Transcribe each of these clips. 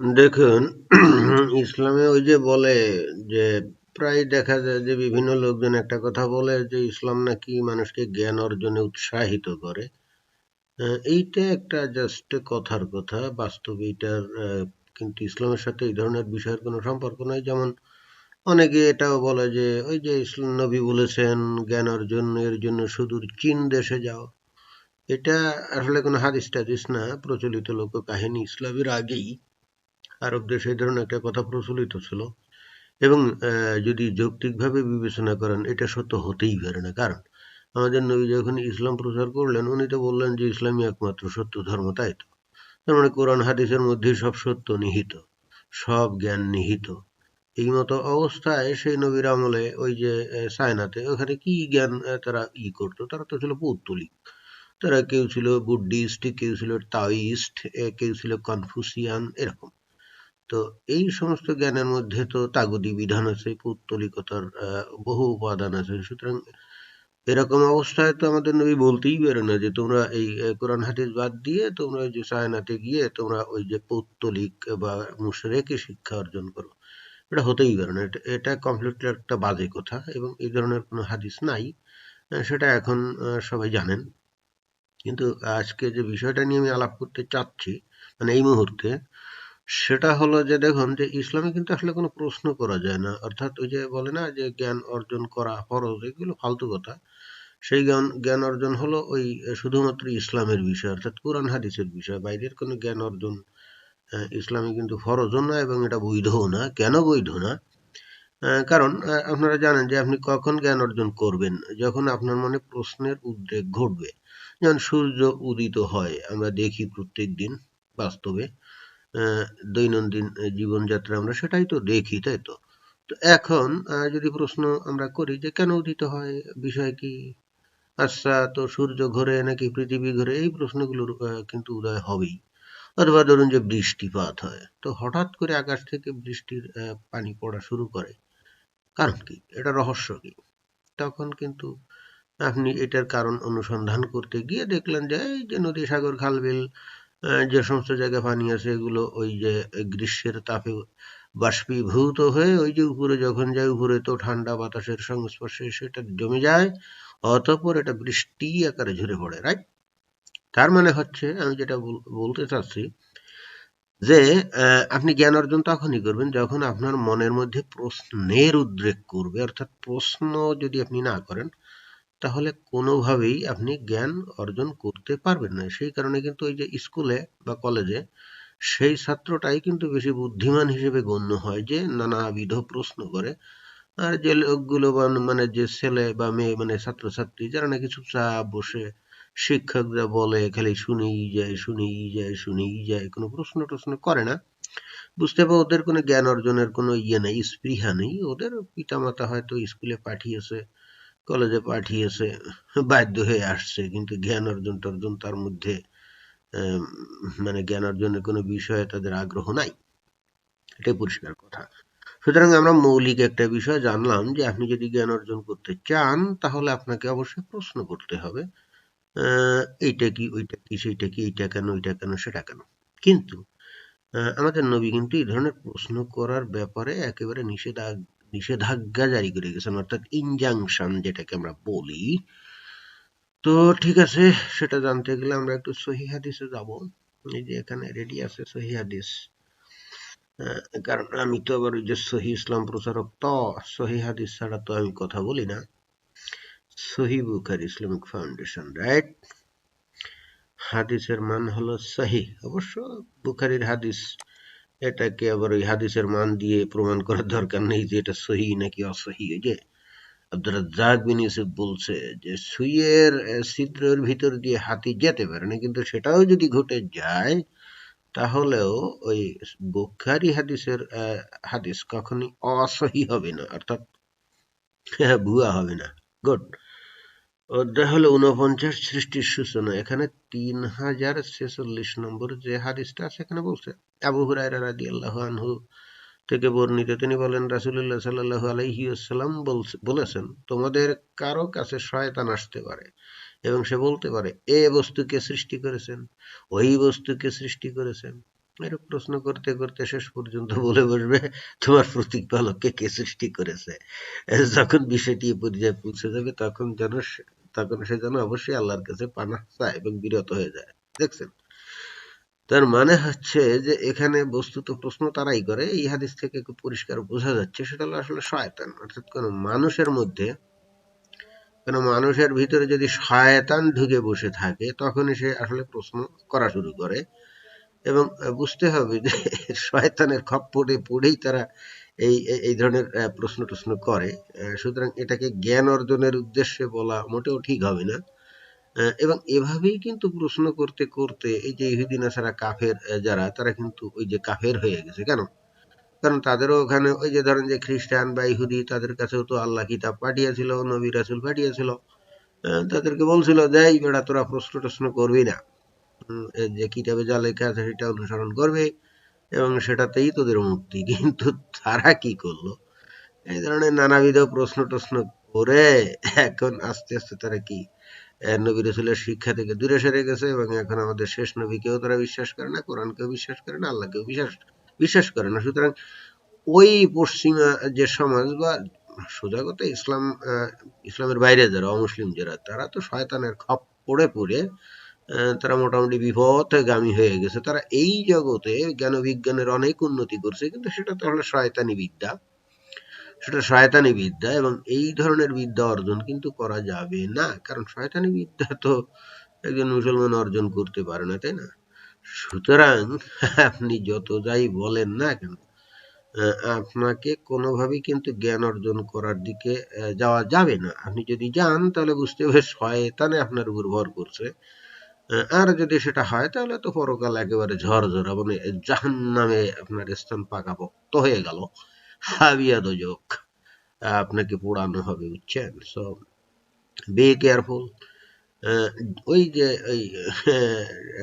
দেখুন, ইসলামে ওই যে বলে যে প্রায় দেখা যায় যে বিভিন্ন লোকজন একটা কথা বলে যে ইসলাম নাকি মানুষকে জ্ঞান অর্জনে উৎসাহিত করে। এইটা একটা জাস্ট কথার কথা। বাস্তবে এটার কিন্তু ইসলামের সাথে এই ধরনের বিষয়ের কোনো সম্পর্ক নাই। যেমন অনেকে এটাও বলে যে ওই যে ইসলাম নবী বলেছেন, জ্ঞান অর্জনের জন্য সুদূর চীন দেশে যাও। এটা আসলে কোনো হাদিস টাদিস না। প্রচলিত লোক কাহিনী ইসলামের আগেই। আরব দেশে এই ধরনের একটা কথা প্রচলিত ছিল। এবং যদি যৌক্তিকভাবে বিবেচনা করেন, এটা সত্য হতেই পারে না। কারণ, আমাদের নবী যখন ইসলাম প্রচার করলেন, উনি তো বললেন যে, ইসলামই একমাত্র সত্য ধর্ম, তাই তো? তার মানে কোরআন হাদিসের মধ্যে সব সত্য নিহিত, সব জ্ঞান নিহিত। এই মতো অবস্থায় সেই নবীর আমলে ওই যে সায়নাতে ওখানে কি জ্ঞান তারা ই করতো? তারা তো ছিল পৌত্তলিক। তারা কেউ ছিল বুদ্ধিস্ট, কেউ ছিল তাওয়িস্ট কেউ ছিল কনফুসিয়ান, এরকম। তো এই সমস্ত জ্ঞানের মধ্যে তো তাগদি বিধান আছে, পৌত্তলিকতার বহু উপাদান আছে। সুতরাং এরকম অবস্থায় তো আমাদের নবী বলতেই পারে না যে তোমরা এই কোরআন হাদিস বাদ দিয়ে তোমরা ওই যে সায়নাতে গিয়ে তোমরা ওই যে পৌত্তলিক বা মুশরেকে শিক্ষা অর্জন করো। এটা হতেই পারে না। এটা এটা কমপ্লিটলি একটা বাজে কথা এবং এই ধরনের কোনো হাদিস নাই। সেটা এখন সবাই জানেন। কিন্তু আজকে যে বিষয়টা নিয়ে আমি আলাপ করতে চাচ্ছি মানে এই মুহূর্তে সেটা হলো যে, দেখুন, যে ইসলামে কিন্তু আসলে কোনো প্রশ্ন করা যায় না। অর্থাৎ ওই যে বলে না, যে জ্ঞান অর্জন করা ফরজ, এগুলো ফালতু কথা। সেই জ্ঞান জ্ঞান অর্জন হলো ওই শুধুমাত্র ইসলামের বিষয়, অর্থাৎ কোরআন হাদিসের বিষয়। বাইরের কোনো জ্ঞান অর্জন ইসলামে কিন্তু ফরজও না এবং এটা বৈধও না। কেন বৈধ না? কারণ আপনারা জানেন যে আপনি কখন জ্ঞান অর্জন করবেন? যখন আপনার মনে প্রশ্নের উদ্রেক ঘটবে। যেমন সূর্য উদিত হয়, আমরা দেখি প্রত্যেক দিন বাস্তবে। দৈনন্দিন জীবনযাত্রা আমরা সেটাই তো দেখি তাই তো? তো এখন যদি প্রশ্ন আমরা করি যে কেন উদিত হয় বিষয় কি? আচ্ছা তো সূর্য ঘোরে নাকি পৃথিবী ঘোরে? এই প্রশ্নগুলোর কিন্তু উদয় হবেই। অথবা ধরুন যে বৃষ্টিপাত হয় তো হঠাৎ করে আকাশ থেকে বৃষ্টির পানি পড়া শুরু করে। কারণ কি? এটা রহস্য কি? তখন কিন্তু আপনি এটার কারণ অনুসন্ধান করতে গিয়ে দেখলেন যে এই যে নদী সাগর খাল বিল আহ, যে সমস্ত জায়গায় পানি আছে, এগুলো ওই যে গ্রীষ্মের তাপে বাষ্পীভূত হয়ে ওই যে উপরে যখন যায়, উপরে তো ঠান্ডা বাতাসের সংস্পর্শে সেটা জমে যায়, অতঃপর এটা বৃষ্টি আকারে ঝরে পড়ে রাইট তার মানে হচ্ছে, আমি যেটা বল- বলতে চাচ্ছি যে আপনি জ্ঞান অর্জন তখনই করবেন যখন আপনার মনের মধ্যে প্রশ্নের উদ্রেক করবে। অর্থাৎ প্রশ্ন যদি আপনি না করেন তাহলে কোনোভাবেই আপনি জ্ঞান অর্জন করতে পারবেন না। সেই কারণে কিন্তু ওই যে স্কুলে বা কলেজে সেই ছাত্রটাই কিন্তু বেশি বুদ্ধিমান হিসেবে গণ্য হয় যে নানাবিধ প্রশ্ন করে। আর যে লোকগুলো মানে যে ছেলে বা মেয়ে মানে ছাত্রছাত্রী যারা নাকি চুপচাপ বসে শিক্ষকরা বলে, খালি শুনেই যায় শুনেই যায় শুনেই যায়, কোনো প্রশ্ন টশ্ন করে না। বুঝতে পারো ওদের কোনো জ্ঞান অর্জনের কোনো ইয়ে নেই, স্পৃহা নেই। ওদের পিতামাতা হয়তো স্কুলে পাঠিয়েছে কলেজে পাঠিয়েছে, বাধ্য হয়ে আসছে। কিন্তু জ্ঞান অর্জন টর্জন তার মধ্যে মানে জ্ঞান অর্জনের কোনো বিষয়ে তাদের আগ্রহ নাই। এটাই পরিষ্কার কথা। সুতরাং আমরা মৌলিক একটা বিষয় জানলাম যে আপনি যদি জ্ঞান অর্জন করতে চান, তাহলে আপনাকে অবশ্যই প্রশ্ন করতে হবে এইটা কি, ওইটা কি, সেইটা কি, এইটা কেন, ওইটা কেন, সেটা কেন? কিন্তু আমাদের নবী কিন্তু এই ধরনের প্রশ্ন করার ব্যাপারে একেবারে নিষেধাজ্ঞা নিষেধাজ্ঞা জারি করে গেছেন, অর্থাৎ ইনজাংশন যেটাকে আমরা বলি। তো ঠিক আছে, সেটা জানতে গেলে আমরা একটু সহি হাদিসে যাব। এই যে এখানে রেডি আছে সহি হাদিস। কারণ আমি তো আবার ওই যে সহি ইসলাম প্রচারক, তো সহি হাদিস ছাড়া তো আমি কথা বলি না। সহি বুখার ইসলামিক ফাউন্ডেশন রাইট হাদিসের মান হলো সহি। অবশ্য বুখারির হাদিস এটাকে আবার ওই হাদিসের মান দিয়ে প্রমাণ করার দরকার নেই যে এটা সহি নাকি অসহি। যে আব্দুর রাজ্জাক বিন ইউসুফ বলছে যে, সুইয়ের ছিদ্রের ভিতর দিয়ে হাতি যেতে পারে না, কিন্তু সেটাও যদি ঘটে যায়, তাহলেও ওই বুখারি হাদিসের হাদিস কখনই অসহি হবে না, অর্থাৎ ভুয়া হবে না। গুড। অধ্যায় হলো উনপঞ্চাশ সৃষ্টির সূচনা, এখানে তিন হাজার ছেচল্লিশ নম্বর যে হাদিসটা এখানে বলছে আবু হুরায়রা রাদিয়াল্লাহু আনহু থেকে বর্ণিত, তিনি বলেন, রাসূলুল্লাহ সাল্লাল্লাহু আলাইহি ওয়াসাল্লাম বলছে- বলেছেন, তোমাদের কারও কাছে শয়তান আসতে পারে এবং সে বলতে পারে, এ বস্তুকে সৃষ্টি করেছেন? ওই বস্তুকে সৃষ্টি করেছেন এরকম প্রশ্ন করতে করতে শেষ পর্যন্ত বলে বসবে, তোমার প্রতিপালককে কে সৃষ্টি করেছে? যখন বিষয়টি পর্যায়ে পৌঁছে যাবে, তখন যেন তখন সে যেন অবশ্যই আল্লাহর কাছে পানা চায় এবং বিরত হয়ে যায়। দেখছেন? তার মানে হচ্ছে যে এখানে বস্তুত প্রশ্ন তারাই করে, এই হাদিস থেকে খুব পরিষ্কার বোঝা যাচ্ছে, সেটা হলো আসলে শয়তান, অর্থাৎ কোন মানুষের মধ্যে, কোন মানুষের ভিতরে যদি শয়তান ঢুকে বসে থাকে, তখনই সে আসলে প্রশ্ন করা শুরু করে। এবং বুঝতে হবে যে শয়তানের খপ্পরে পড়েই তারা এই এই ধরনের প্রশ্ন টশ্ন করে। সুতরাং এটাকে জ্ঞান অর্জনের উদ্দেশ্যে বলা মোটেও ঠিক হবে না। এবং এভাবেই কিন্তু প্রশ্ন করতে করতে এই যে ইহুদি নাসারা কাফের যারা, তারা কিন্তু ওই যে কাফের হয়ে গেছে, কেন? কারণ তাদেরও ওখানে ওই যে ধরেন যে খ্রিস্টান বা ইহুদি, তাদের কাছেও তো আল্লাহ কিতাব পাঠিয়েছিল, নবী রাসুল পাঠিয়েছিল। তাদেরকে বলছিল যাই বেড়া, তোরা প্রশ্ন টশ্ন করবি না। যে কিতাবে যা লেখা আছে, সেটা অনুসরণ করবে এবং সেটাতেই তোদের মুক্তি। কিন্তু তারা কি করল? এই ধরনের নানাবিধ প্রশ্ন টশ্ন করে এখন আস্তে আস্তে তারা কি নবী রসুলের শিক্ষা থেকে দূরে সরে গেছে এবং এখন আমাদের শেষ নবীকেও তারা বিশ্বাস করে না, কোরআনকেও বিশ্বাস করে না, আল্লাহকেও বিশ্বাস বিশ্বাস করে না। সুতরাং ওই পশ্চিমা যে সমাজ বা সোজা কথা, ইসলাম ইসলামের বাইরে যারা, অমুসলিম যারা, তারা তো শয়তানের খপ পড়ে পড়ে তারা মোটামুটি বিপথগামী হয়ে গেছে। তারা এই জগতে জ্ঞান বিজ্ঞানের অনেক উন্নতি করছে, কিন্তু সেটা তো হলো শয়তানি বিদ্যা। সেটা শয়তানি বিদ্যা এবং এই ধরনের বিদ্যা অর্জন কিন্তু করা যাবে না। কারণ শয়তানি বিদ্যা তো একজন মুসলমান অর্জন করতে পারে না, তাই না? সুতরাং আপনি যত যাই বলেন না কেন আপনাকে কোনোভাবেই কিন্তু জ্ঞান অর্জন করার দিকে যাওয়া যাবে না। আপনি যদি যান, তাহলে বুঝতে হবে শয়তানে আপনার উপর ভর করছে। আর যদি সেটা হয়, তাহলে তো পরকাল একেবারে ঝরঝরা মানে জাহান নামে আপনার স্থান পাকাপোক্ত হয়ে গেল। হাবিয়া দোজক আপনাকে পোড়ানো হবে, বুঝছেন? সো বি কেয়ারফুল ওই যে, ওই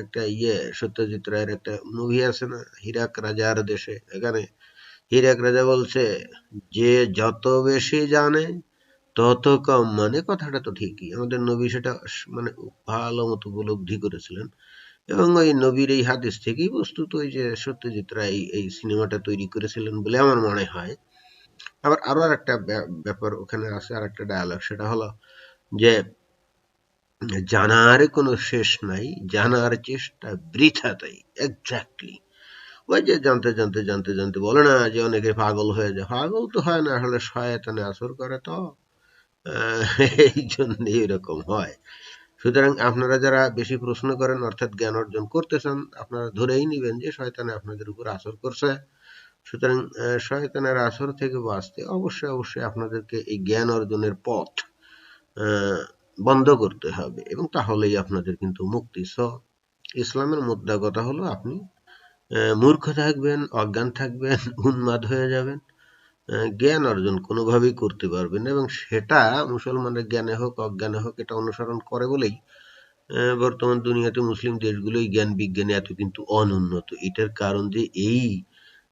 একটা ইয়ে সত্যজিৎ রায়ের একটা মুভি আছে না, হিরাক রাজার দেশে, এখানে। হিরাক রাজা বলছে, যে যত বেশি জানে, তত কম মানে কথাটা তো ঠিকই। আমাদের নবী সেটা মানে ভালো মতো উপলব্ধি করেছিলেন। এবং ওই নবীর এই হাদিস থেকেই বস্তুত ওই যে সত্যজিৎ রায় এই সিনেমাটা তৈরি করেছিলেন বলে আমার মনে হয়। আবার আরও একটা ব্যাপার ওখানে আছে আর একটা ডায়ালগ সেটা হলো যে জানার কোনো শেষ নাই, জানার চেষ্টা বৃথা তাই এক্স্যাক্টলি ওই যে জানতে জানতে জানতে জানতে বলে না যে অনেকে পাগল হয়ে যায়, পাগল তো হয় না, আসলে শয়তানে আসর করে তো এই জন্য এরকম হয়। সুতরাং আপনারা যারা বেশি প্রশ্ন করেন, অর্থাৎ জ্ঞান অর্জন করতে চান আপনারা ধরেই নিবেন যে শয়তানে আপনাদের উপর আসর করছে। সুতরাং শয়তানের আসর থেকে বাঁচতে অবশ্যই অবশ্যই আপনাদেরকে এই জ্ঞান অর্জনের পথ বন্ধ করতে হবে এবং তাহলেই আপনাদের কিন্তু মুক্তি। স ইসলামের মুদ্রা কথা হলো আপনি মূর্খ থাকবেন, অজ্ঞান থাকবেন, উন্মাদ হয়ে যাবেন। জ্ঞান অর্জন কোনোভাবেই করতে পারবেন এবং সেটা মুসলমানের জ্ঞানে হোক, অজ্ঞানে হোক, এটা অনুসরণ করে বলেই বর্তমান দুনিয়াতে মুসলিম দেশগুলোই জ্ঞান বিজ্ঞানে এত কিন্তু অনুন্নত। এটার কারণ যে এই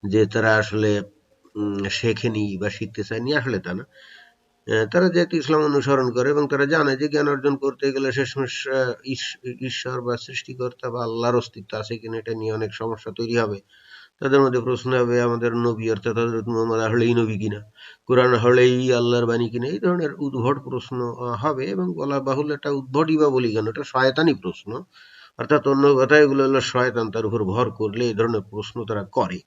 যে তারা আসলে শেখেনি বা শিখতে চায়নি, আসলে তা না। তারা যেহেতু ইসলাম অনুসরণ করে এবং তারা জানে যে জ্ঞান অর্জন করতে গেলে শেষমেশ ঈশ্বর বা সৃষ্টিকর্তা বা আল্লাহর অস্তিত্ব আছে কিনা এটা নিয়ে অনেক সমস্যা তৈরি হবে। তাদের মধ্যে প্রশ্ন হবে, আমাদের নবী অর্থাৎ হজরত মোহাম্মদ নবী কিনা? কোরআন হলেই আল্লাহর বাণী কিনা? এই ধরনের উদ্ভট প্রশ্ন হবে এবং বলা বাহুল এটা উদ্ভটই বা বলি কেন? এটা শয়তানি প্রশ্ন। অর্থাৎ অন্য কথা এগুলো হলো শয়তান তার উপর ভর করলে এই ধরনের প্রশ্ন তারা করে।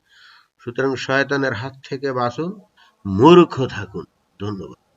সুতরাং শয়তানের হাত থেকে বাঁচুন, মূর্খ থাকুন। ধন্যবাদ।